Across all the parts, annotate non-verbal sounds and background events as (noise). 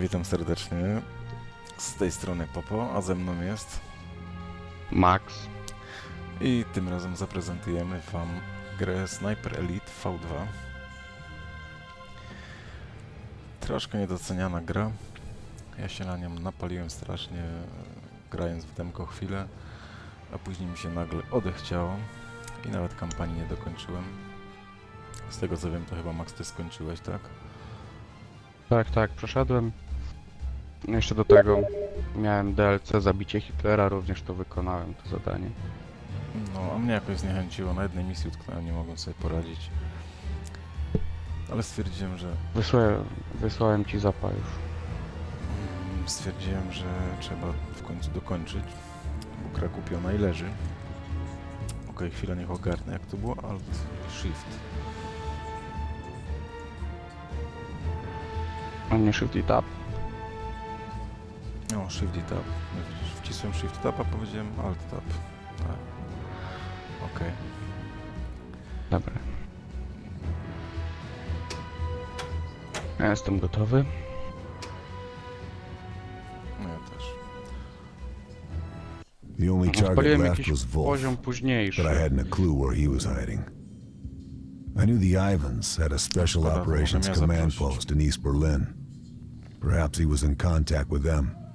Witam serdecznie. Z tej strony Popo, a ze mną jest Max. i tym razem zaprezentujemy Wam grę Sniper Elite V2. Troszkę niedoceniana gra. Ja się na nią napaliłem strasznie, grając w demko chwilę, a później mi się nagle odechciało i nawet kampanii nie dokończyłem. Z tego co wiem, to chyba Max Ty skończyłeś, tak? Tak, tak, przeszedłem. Jeszcze do tego miałem DLC Zabicie Hitlera, również to wykonałem, to zadanie. No, a mnie jakoś zniechęciło. Na jednej misji utknąłem, nie mogłem sobie poradzić. Ale stwierdziłem, że Wysłałem, wysłałem ci zapa już. mm, stwierdziłem, że trzeba w końcu dokończyć, bo gra kupiona i leży. Okej, chwilę niech ogarnę. Jak to było? Alt, Shift. A nie Shift i Tab. O, Shift i Tab. No widzisz, wcisłem Shift Tab, a powiedziałem Alt Tab. Tak. Okej. Dobra. Ja jestem gotowy. No ja też. The only target Odpaliłem left jakiś was Wolf, poziom but. I hadn't a clue where he was hiding. I knew the Ivans had a special Szkoda, operations mogę mnie command zaprosić. post in East Berlin. Perhaps he was in contact with them.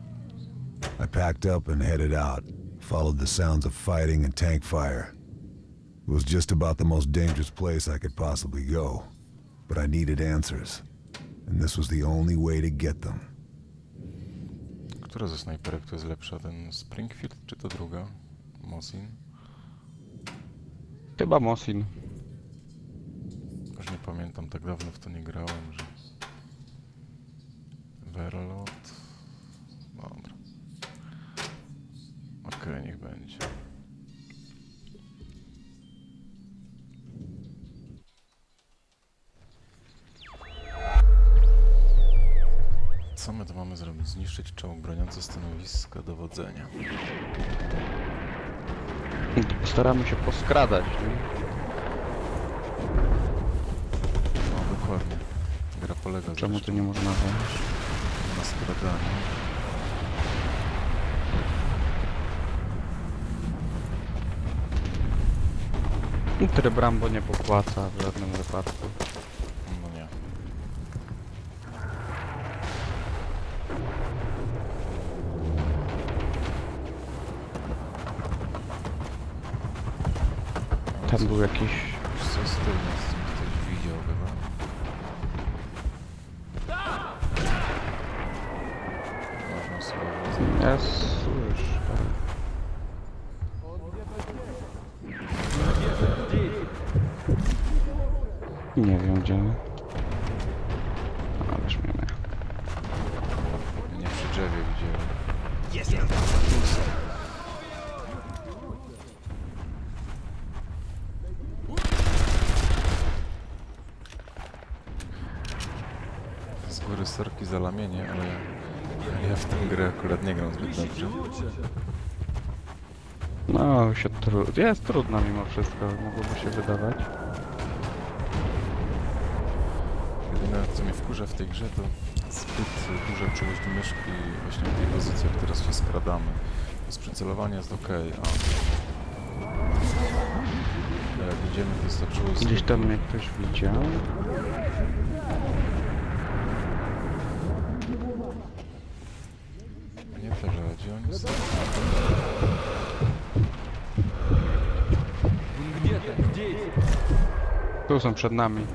I packed up and headed out, followed the sounds of fighting and tank fire. It was just about the most dangerous place I could possibly go, but I needed answers, and this was the only way to get them. Która ze snajperek to jest lepsza? Ten Springfield czy to druga? Mosin? Chyba Mosin. Już nie pamiętam, tak dawno w to nie grałem, że... Verlot... Dobra. Okej, niech będzie. Co my tu mamy zrobić? Zniszczyć czołg broniący stanowiska dowodzenia. Postaramy się poskradać. Nie? No, dokładnie. Gra polega Czemu zresztą tu nie można wejść? na skradaniu. Tryb Rambo nie popłaca w żadnym wypadku. No nie. Tam był jakiś... Co, z tyłu nas za lamienie, ale ja w tę grę akurat nie gram zbyt dobrze. No, się tru... jest trudna mimo wszystko, mogłoby się wydawać. Jedyne co mnie wkurza w tej grze to zbyt duże czułość myszki właśnie w tej pozycji, jak teraz się skradamy. Z przycelowania jest ok, a jak idziemy to jest ta czułość Gdzieś tam mnie ktoś widział. Nie to, że gdzie oni są? Tu są przed nami.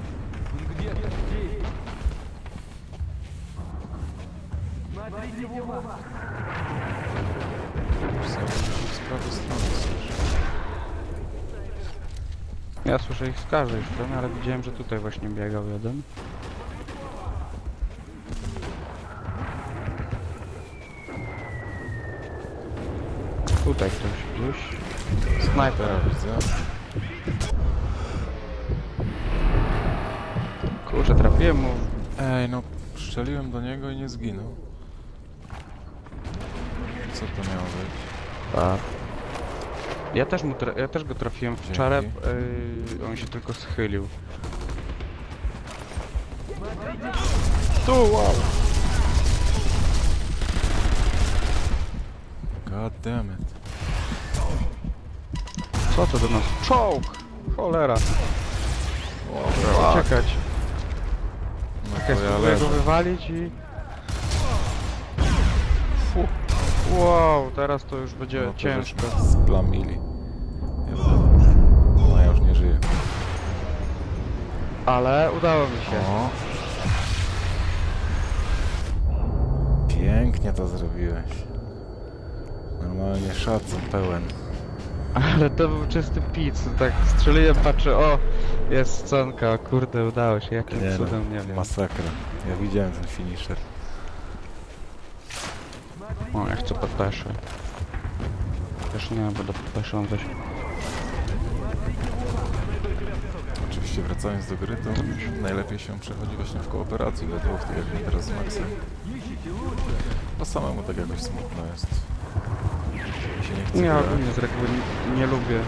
Ja słyszę ich z każdej strony, ale widziałem, że tutaj właśnie biegał jeden. Tutaj ktoś gdzieś. Snajper. Ja widzę. Ej, no strzeliłem do niego i nie zginął. Co to miało być? Tak. Ja też, mu tra- ja też go trafiłem w czarę, yy, on się tylko schylił. Tu, wow! God damn it. Co to do nas? Czołg! Cholera! Trzeba uciekać. No Ja leżę. go wywalić i... Fu. Wow, teraz to już będzie No to ciężko. żeśmy Splamili. No ja już nie żyję. Ale udało mi się. O. Pięknie to zrobiłeś. Normalnie szacun pełen. Ale to był czysty pic. Tak strzeliłem, patrzę, o! Jest scenka, kurde, udało się. Jakim Nie no, cudem, nie wiem. Masakra. Ja widziałem ten finisher. O, ja chcę pepeszy. Też nie, bo do pepeszy mam coś... Oczywiście wracając do gry, to najlepiej się przechodzi właśnie w kooperacji, dlatego tak jak my teraz z Maxem. Bo samemu tak jakoś smutno jest. Się nie grać. ogólnie z reguły nie, nie lubię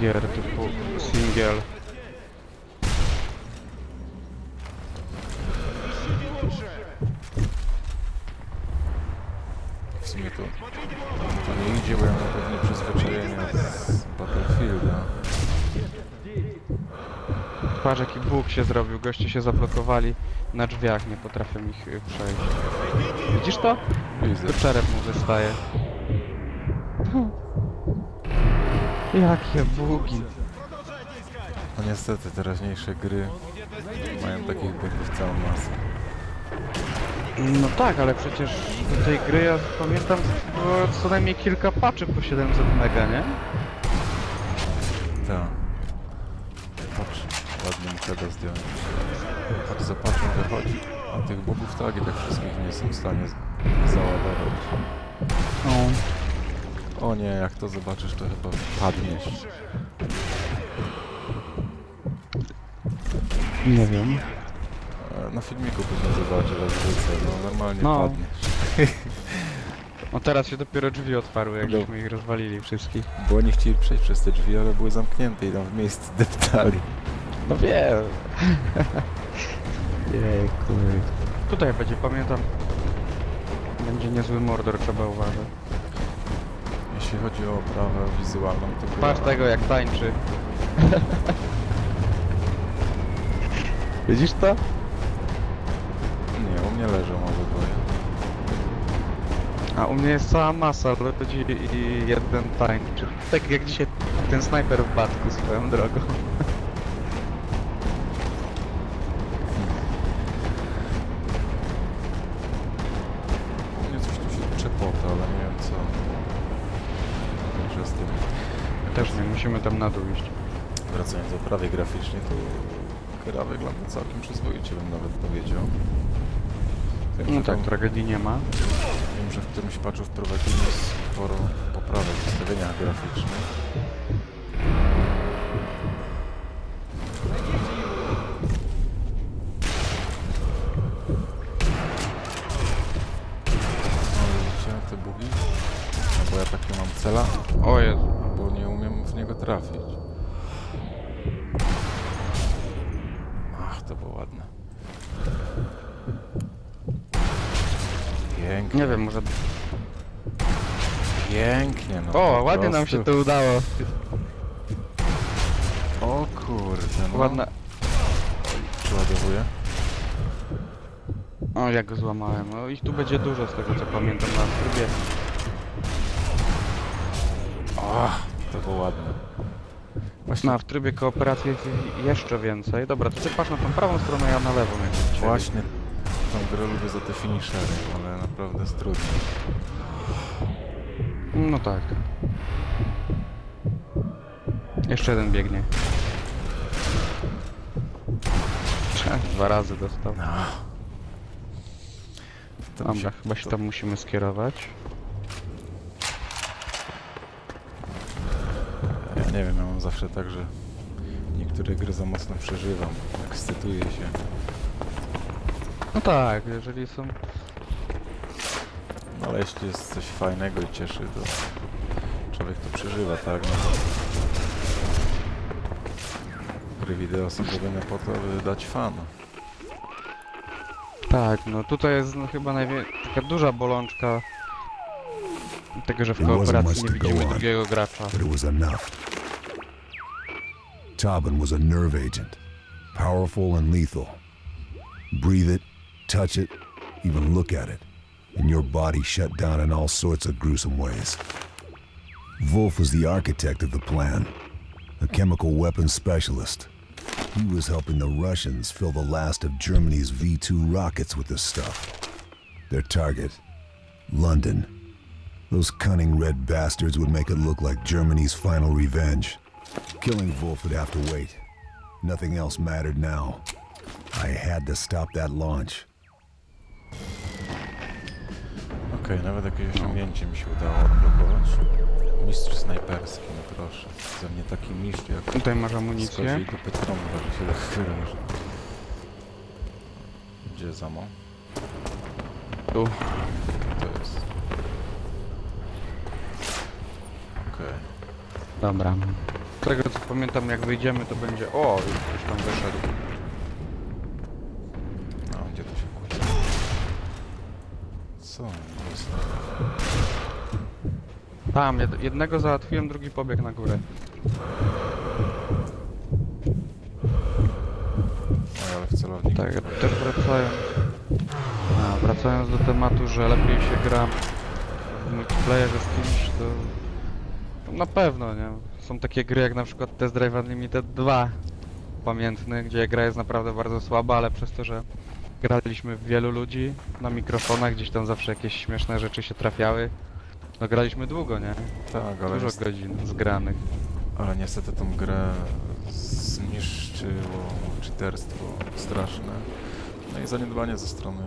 gier typu single. W sumie to, to nie idzie, bo ja mam pewnie przyzwyczajenie z Battlefielda. Patrz jaki bóg się zrobił, goście się zablokowali na drzwiach, nie potrafią ich y, przejść. Widzisz to? Widzę. Czerep mu wystaje. Jakie bugi. No niestety teraźniejsze gry mają takich bugów całą masę. No tak, ale przecież do tej gry ja pamiętam było co najmniej kilka patchy po 700 mega, nie? Tak. Patrz, ładnie mu heada zdjąłem. Patrz, za wychodzi, a tych bugów tak i tak wszystkich nie jestem w stanie załadować. No. O nie, jak to zobaczysz, to chyba padniesz. Nie wiem. E, Na filmiku później zobaczysz, jak wrócę, no normalnie No. padniesz. (laughs) O teraz się dopiero drzwi otwarły, jak No. żeśmy ich rozwalili wszystkich. Bo oni chcieli przejść przez te drzwi, ale były zamknięte i tam w miejscu (laughs) deptali. No wiem. (laughs) Jejku. Tutaj będzie, pamiętam. Będzie niezły mordor, trzeba uważać. Jeśli chodzi o oprawę wizualną, to była... Patrz tego jak tańczy. (laughs) Widzisz to? Nie, u mnie leżą obydwoje. A u mnie jest cała masa ludzi i jeden tańczy. Tak jak dzisiaj ten snajper w batku swoją drogą. (laughs) tam na dół iść. Wracając do oprawy graficznej, to gra wygląda całkiem przyzwoicie, bym nawet powiedział. Wiem, No że tak, tam- tragedii nie ma. Wiem, że w którymś patchu wprowadzili sporo poprawek w ustawieniach graficznych. Może... Pięknie, no O, po ładnie nam się to udało. O kurde, no. Ładna... Przeładowuję. O, jak go złamałem. No ich tu będzie dużo z tego co pamiętam na trybie. O, to było ładne. Właśnie, No, a w trybie kooperacji jest jeszcze więcej. Dobra, to ty patrz na tą prawą stronę, ja na lewą jak właśnie tą grę lubię za te finishery, ale naprawdę jest trudno. No tak. Jeszcze jeden biegnie. Dwa razy dostał. No. To mi Dobra, chyba się tam musimy skierować. Ja nie wiem, ja mam zawsze tak, że niektóre gry za mocno przeżywam, ekscytuję się. No tak, jeżeli są... No ale jeśli jest coś fajnego i cieszy, to człowiek to przeżywa, tak? No to... Gry wideo są robione po to, aby dać fan. Tak, no tutaj jest no, chyba najwie... taka duża bolączka Tego, że w kooperacji nie widzimy drugiego gracza. but it was enough. Tobin was a nerve agent, powerful and lethal. Breathe it, touch it, even look at it, and your body shut down in all sorts of gruesome ways. Wolf was the architect of the plan, a chemical weapons specialist. He was helping the Russians fill the last of Germany's V 2 rockets with this stuff. Their target, London. Those cunning red bastards would make it look like Germany's final revenge. Killing Wolf would have to wait. Nothing else mattered now. I had to stop that launch. Okej, nawet jakieś osiągnięcie mi się udało odblokować. Mistrz snajperski, no proszę. Ze mnie taki mistrz jak Tutaj masz amunicję. koziej dupy trąba, że się tak wyrażę. Gdzie zamo? Tu. To jest. Okej. Dobra. Z tego co pamiętam, jak wyjdziemy, to będzie... O, już ktoś tam wyszedł. No, gdzie to się kładzie? Co? Jest. Tam, jed jednego załatwiłem, drugi pobiegł na górę. Oj, ale w. Tak, też wracając... A, wracając do tematu, że lepiej się gra w multiplayerze z kimś, to... to Na pewno, nie? Są takie gry jak na przykład Test Drive Unlimited 2 pamiętny, gdzie gra jest naprawdę bardzo słaba, ale przez to, że graliśmy w wielu ludzi na mikrofonach, gdzieś tam zawsze jakieś śmieszne rzeczy się trafiały. No graliśmy długo, nie? Tak, ale, Dużo niestety, godzin zgranych. ale niestety tą grę zniszczyło czyterstwo straszne. No i zaniedbanie ze strony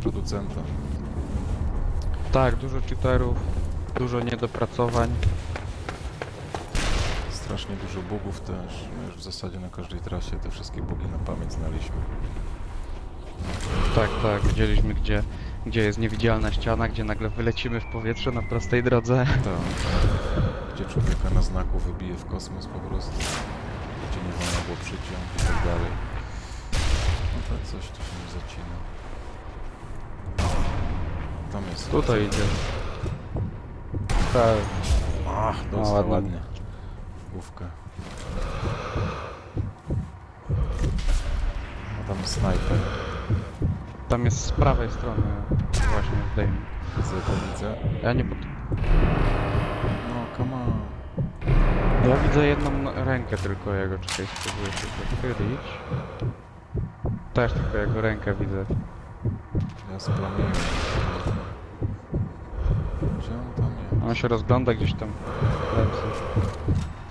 producenta. Tak, dużo cheaterów, dużo niedopracowań. Strasznie dużo bugów też. My już w zasadzie na każdej trasie te wszystkie bugi na pamięć znaliśmy. Tak, tak, widzieliśmy gdzie, gdzie jest niewidzialna ściana, gdzie nagle wylecimy w powietrze na prostej drodze. Tak, tak. Gdzie człowieka na znaku wybije w kosmos po prostu. Gdzie nie wolno było przyciąć i tak dalej. No to coś tu się nie zacina. Tam jest. Tutaj idzie. Tak, Ach, No, dostał ładnie. ładnie. Główkę. A tam jest snajper. Tam jest z prawej strony właśnie zdejmę. Widzę to widzę. Ja nie pod... No, come on. Ja widzę jedną rękę tylko jego, czekaj, spróbuję się pochylić. Też tylko jego rękę widzę. Ja splamiłem. Gdzie on tam jest? On się rozgląda gdzieś tam w plecy.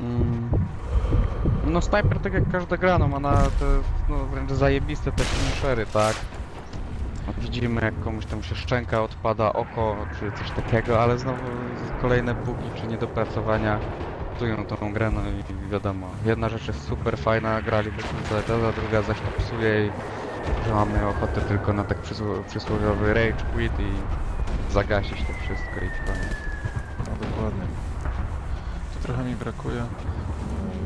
Mm. No sniper tak jak każda gra, no ma na te no, wręcz zajebiste te finishery, tak? Widzimy jak komuś tam się szczęka odpada, oko czy coś takiego, ale znowu kolejne bugi czy niedopracowania psują tą grę, no i wiadomo. Jedna rzecz jest super fajna, gralibyśmy cały czas, a druga zaś to psuje i że mamy ochotę tylko na tak przysło- przysłowiowy rage quit i zagasić to wszystko i koniec. No dokładnie. Tu trochę mi brakuje e,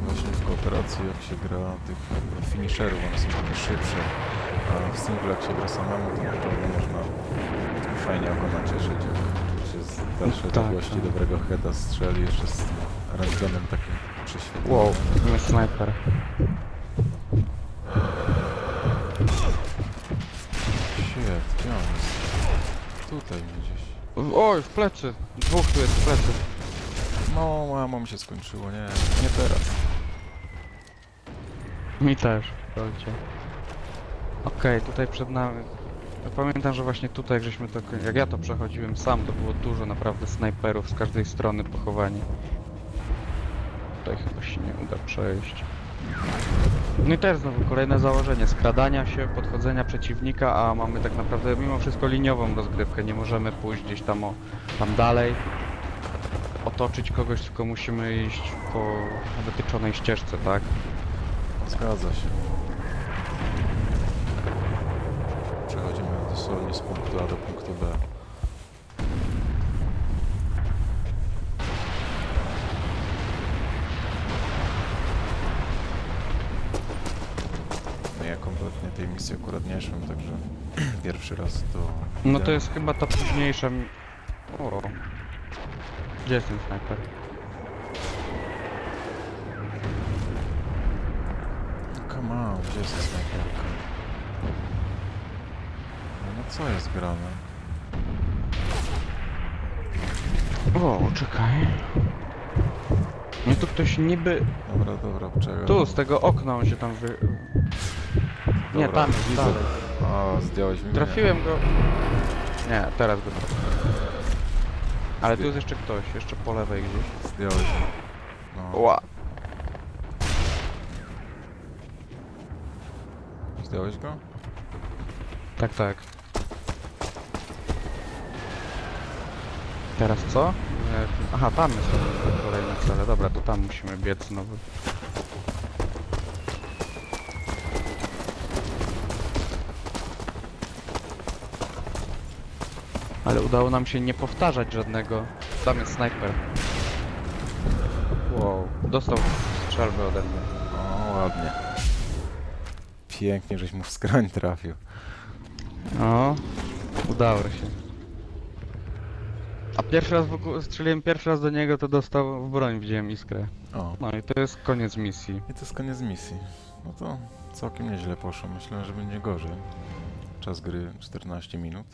właśnie w kooperacji jak się gra tych finisherów, one są takie szybsze. A w singlu jak się gra samemu to naprawdę można fajnie oko nacieszyć, jak się z dalszej Tak, odległości tak. dobrego heada strzeli jeszcze z tym rentgenem takim prześwietlonym. Wow, to jest snajper. Shit, gdzie on jest? Tutaj gdzieś. Oj, w plecy! Dwóch tu jest w plecy. No, mamo mi się skończyło, nie, nie teraz. Mi też, słuchajcie. Okej, tutaj przed nami... Ja pamiętam, że właśnie tutaj, jak żeśmy to... Jak ja to przechodziłem sam, to było dużo naprawdę snajperów z każdej strony pochowani. Tutaj chyba się nie uda przejść. No i też znowu kolejne założenie, skradania się, podchodzenia przeciwnika, a mamy tak naprawdę mimo wszystko liniową rozgrywkę, nie możemy pójść gdzieś tam, o, tam dalej, otoczyć kogoś, tylko musimy iść po wytyczonej ścieżce, tak? Zgadza się. Dosłownie z punktu A do punktu B. No ja kompletnie tej misji akurat nie szłem, także pierwszy raz to... No to jest chyba ta późniejsza... mi- O. Gdzie jest ten snajper? Come on, gdzie jest ta snajperka? Co jest grane? O, czekaj. No tu ktoś niby... Dobra, dobra, czekaj. Tu, z tego okna on się tam wy... Nie, Dobra, tam jest widzę. dalej. A, zdjąłeś mi mnie. Trafiłem go... Nie, teraz go trafiłem. Ale tu jest jeszcze ktoś, jeszcze po lewej gdzieś. Zdjąłeś mi. No. Ła. Zdjąłeś go? Tak, tak. Teraz co? Nie, Aha, tam jest kolejne cele. Dobra, to tam musimy biec znowu. Ale udało nam się nie powtarzać żadnego. Tam jest snajper. Wow, dostał strzelbę ode mnie. O, ładnie. Pięknie, żeś mu w skrań trafił. No, udało się. A pierwszy raz w ogóle strzeliłem pierwszy raz do niego, to dostał w broń, widziałem iskrę. O, No i to jest koniec misji. i to jest koniec misji. No to całkiem nieźle poszło. Myślę, że będzie gorzej. Czas gry 14 minut.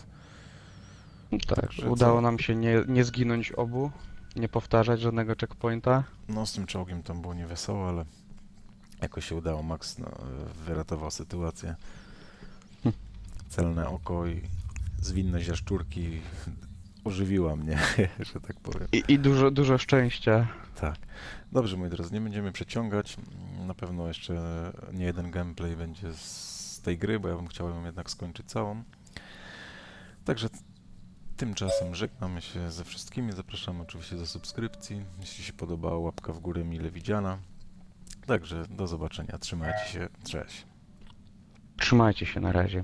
Tak, Że co? udało nam się nie, nie zginąć obu, nie powtarzać żadnego checkpointa. No z tym czołgiem tam było niewesoło, ale jakoś się udało. Max no, wyratował sytuację. Hm. Celne oko i zwinność jaszczurki ożywiła mnie, (laughs) że tak powiem. I, i dużo, dużo szczęścia. Tak. Dobrze, moi drodzy, nie będziemy przeciągać. Na pewno jeszcze nie jeden gameplay będzie z tej gry, bo ja bym chciał ją jednak skończyć całą. Także tymczasem żegnamy się ze wszystkimi. Zapraszamy oczywiście do subskrypcji. Jeśli się podobało, łapka w górę mile widziana. Także do zobaczenia. Trzymajcie się. Cześć. Trzymajcie się na razie.